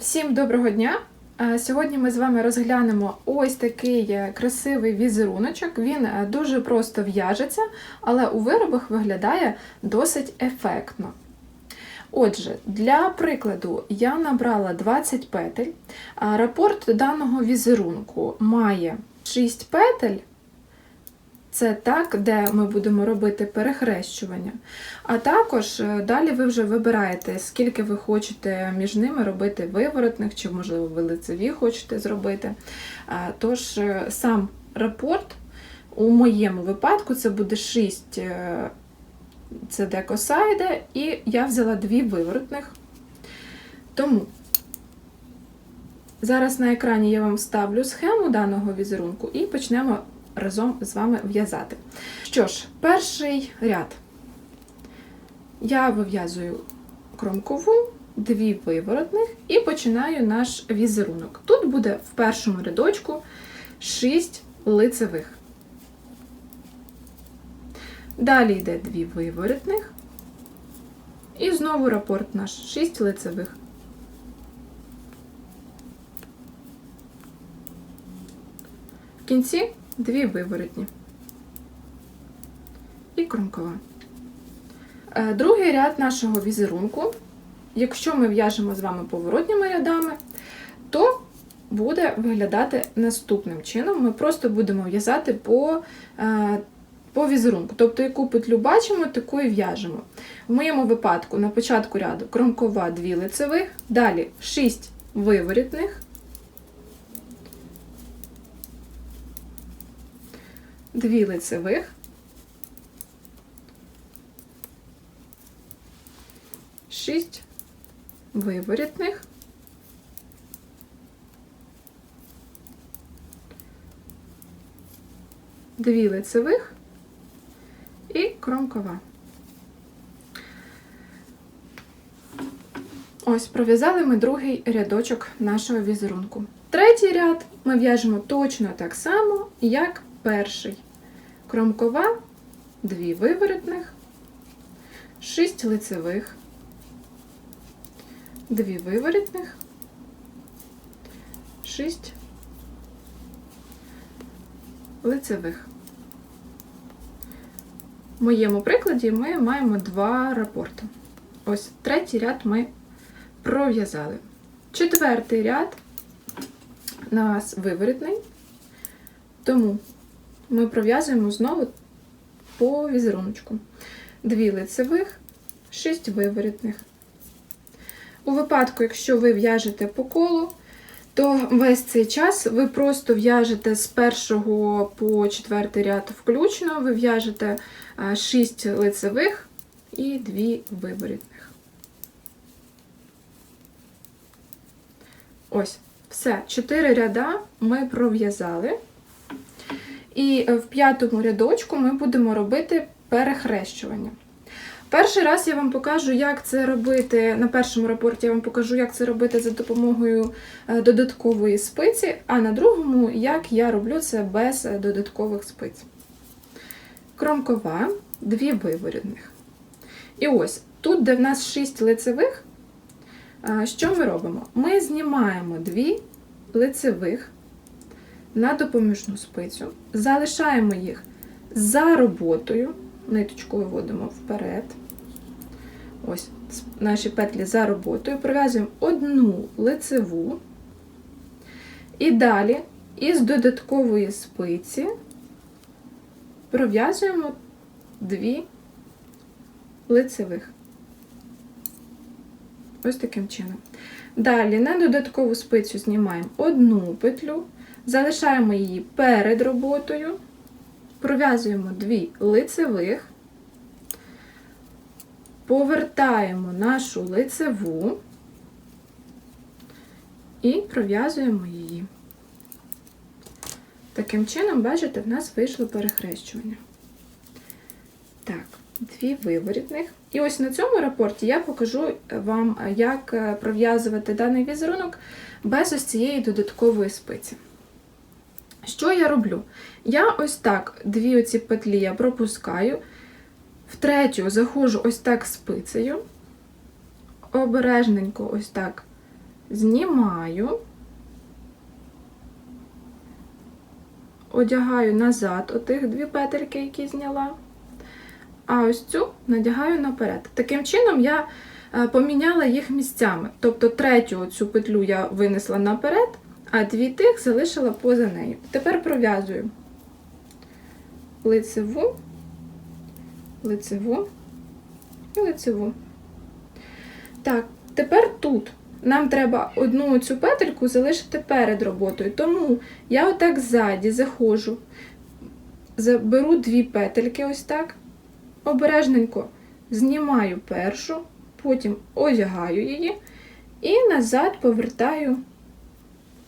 Всім доброго дня! Е, Сьогодні ми з вами розглянемо ось такий е, красивий візеруночок. Він е, дуже просто в'яжеться, але у виробах виглядає досить ефектно. Отже, для прикладу я набрала 20 петель. Рапорт даного візерунку має 6 петель. Це так, де ми будемо робити перехрещування. А також е, далі ви вже вибираєте, скільки ви хочете між ними робити виворотних, чи, можливо, ви лицеві хочете зробити. Тож, е, сам рапорт у моєму випадку це буде 6 е, це декосайде, і я взяла дві виворотних. Тому зараз на екрані я вам ставлю схему даного візерунку і почнемо разом з вами в'язати. Що ж, перший ряд. Я вив'язую кромкову, дві виворотних і починаю наш візерунок. Тут буде в першому рядочку 6 лицевих. Далі йде дві виворотних. І знову рапорт наш 6 лицевих. В кінці дві виворотні. І кромкова. Е, Другий ряд нашого візерунку. Якщо ми в'яжемо з вами поворотніми рядами, то буде виглядати наступним чином. Ми просто будемо в'язати по е, по візерунку. Тобто, яку петлю бачимо, таку і в'яжемо. В моєму випадку на початку ряду кромкова 2 лицевих, далі 6 виворітних, дві лицевих, шість виворітних, дві лицевих і кромкова. Ось, пров'язали ми другий рядочок нашого візерунку. Третій ряд ми в'яжемо точно так само, як перший. Кромкова, дві виворотних, 6 лицевих, дві виворотних, 6 лицевих. В моєму прикладі ми маємо два рапорти. Ось третій ряд ми пров'язали. Четвертий ряд у нас виворотний, тому ми пров'язуємо знову по візеруночку. Дві лицевих, 6 виворотних. У випадку, якщо ви в'яжете по колу, то весь цей час ви просто в'яжете з першого по четвертий ряд включно, ви в'яжете 6 лицевих і 2 виворітних. Ось, все, 4 ряда ми пров'язали. І в п'ятому рядочку ми будемо робити перехрещування. Перший раз я вам покажу, як це робити. На першому рапорті я вам покажу, як це робити за допомогою додаткової спиці, а на другому, як я роблю це без додаткових спиць. Кромкова, дві виворідних. І ось, тут, де в нас 6 лицевих, що ми робимо? Ми знімаємо дві лицевих на допоміжну спицю, залишаємо їх за роботою, ниточку виводимо вперед. Ось наші петлі за роботою, пров'язуємо одну лицеву, і далі із додаткової спиці пров'язуємо дві лицевих. Ось таким чином. Далі на додаткову спицю знімаємо одну петлю, залишаємо її перед роботою, пров'язуємо дві лицевих, повертаємо нашу лицеву і пров'язуємо її. Таким чином, бачите, в нас вийшло перехрещування. Так, дві виворітних. І ось на цьому рапорті я покажу вам, як пров'язувати даний візерунок без ось цієї додаткової спиці. Що я роблю? Я ось так дві оці петлі я пропускаю, в третю заходжу ось так спицею, обережненько ось так знімаю, одягаю назад отих дві петельки, які зняла, а ось цю надягаю наперед. Таким чином я е, поміняла їх місцями. Тобто третю цю петлю я винесла наперед, а дві тих залишила поза нею. Тепер пров'язую лицеву, лицеву і лицеву. Так, тепер тут нам треба одну цю петельку залишити перед роботою. Тому я отак ззаді заходжу, заберу дві петельки, ось так, обережненько знімаю першу, потім одягаю її і назад повертаю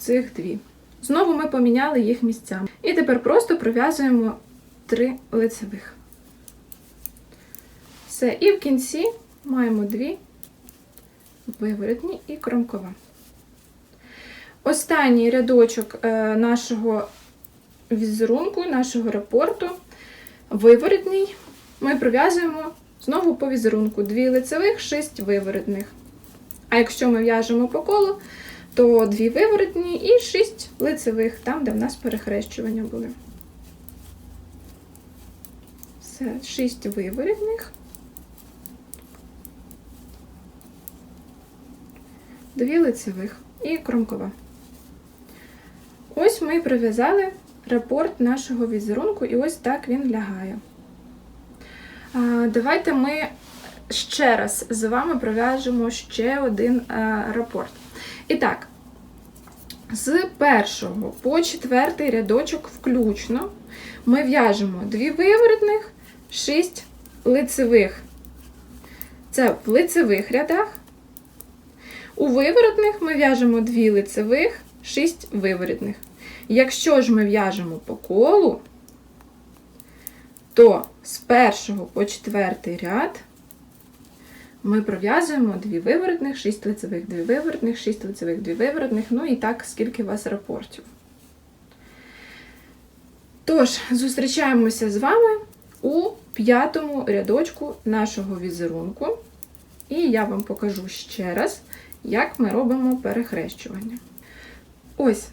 цих дві. Знову ми поміняли їх місцями. І тепер просто пров'язуємо три лицевих. Все, і в кінці маємо дві виворотні і кромкова. Останній рядочок е, нашого візерунку, нашого рапорту, виворотній, ми пров'язуємо знову по візерунку дві лицевих, шість виворотних. А якщо ми в'яжемо по колу, то дві виворотні і шість лицевих, там, де в нас перехрещування були. Все, шість виворотних. Дві лицевих і кромкова. Ось ми прив'язали рапорт нашого візерунку, і ось так він лягає. Давайте ми ще раз з вами пров'яжемо ще один а, рапорт. І так, з першого по четвертий рядочок включно ми в'яжемо дві виворотних, 6 лицевих. Це в лицевих рядах. У виворотних ми в'яжемо 2 лицевих, 6 виворотних. Якщо ж ми в'яжемо по колу, то з першого по четвертий ряд ми пров'язуємо 2 виворотних, 6 лицевих, 2 виворотних, 6 лицевих, 2 виворотних, ну і так, скільки у вас рапортів. Тож, зустрічаємося з вами у п'ятому рядочку нашого візерунку. І я вам покажу ще раз, як ми робимо перехрещування. Ось,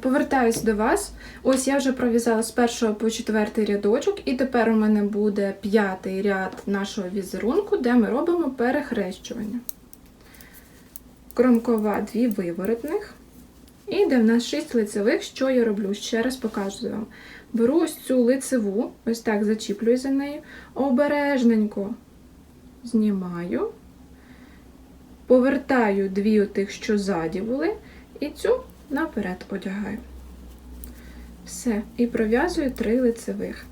повертаюсь до вас. Ось я вже пров'язала з першого по четвертий рядочок, і тепер у мене буде п'ятий ряд нашого візерунку, де ми робимо перехрещування. Кромкова дві виворотних. І де в нас 6 лицевих, що я роблю? Ще раз покажу вам. Беру ось цю лицеву, ось так зачіплюю за нею, обережненько знімаю, повертаю дві отих, що ззаді були, і цю наперед одягаю. Все, і пров'язую три лицевих.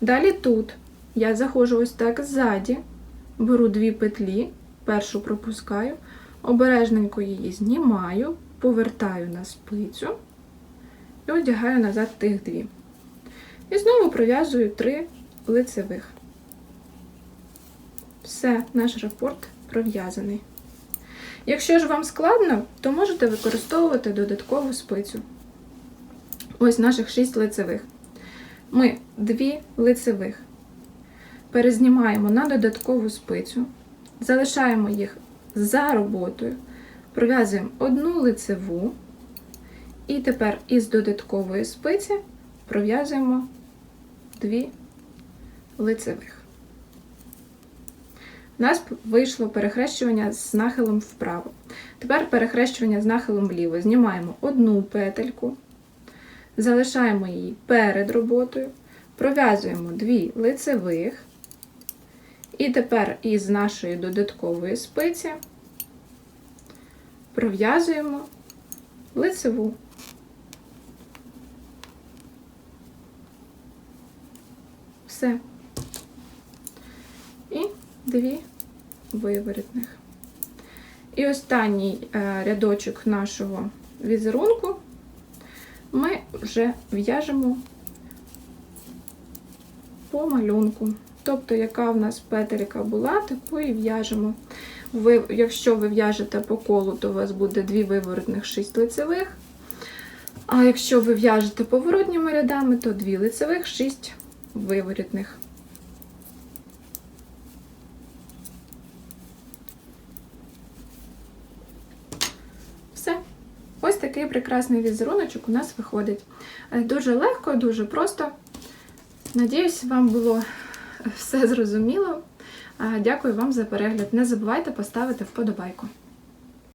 Далі тут я заходжу ось так ззаді, беру дві петлі, першу пропускаю, обережненько її знімаю, повертаю на спицю і одягаю назад тих дві. І знову пров'язую три лицевих. Все, наш рапорт пров'язаний. Якщо ж вам складно, то можете використовувати додаткову спицю. Ось наших 6 лицевих. Ми дві лицевих перезнімаємо на додаткову спицю, залишаємо їх за роботою, пров'язуємо одну лицеву, і тепер із додаткової спиці пров'язуємо дві лицевих. У нас вийшло перехрещування з нахилом вправо. Тепер перехрещування з нахилом вліво. Знімаємо одну петельку, залишаємо її перед роботою, пров'язуємо дві лицевих, і тепер із нашої додаткової спиці пров'язуємо лицеву. Все. Дві виворотних. І останній е, рядочок нашого візерунку ми вже в'яжемо по малюнку. Тобто, яка в нас петелька була, таку і в'яжемо. Ви, Якщо ви в'яжете по колу, то у вас буде дві виворотних, 6 лицевих. А якщо ви в'яжете поворотніми рядами, то дві лицевих, 6 виворотних. Такий прекрасний візеруночок у нас виходить. Е, Дуже легко, дуже просто. Надіюсь, вам було все зрозуміло. Е, Дякую вам за перегляд. Не забувайте поставити вподобайку.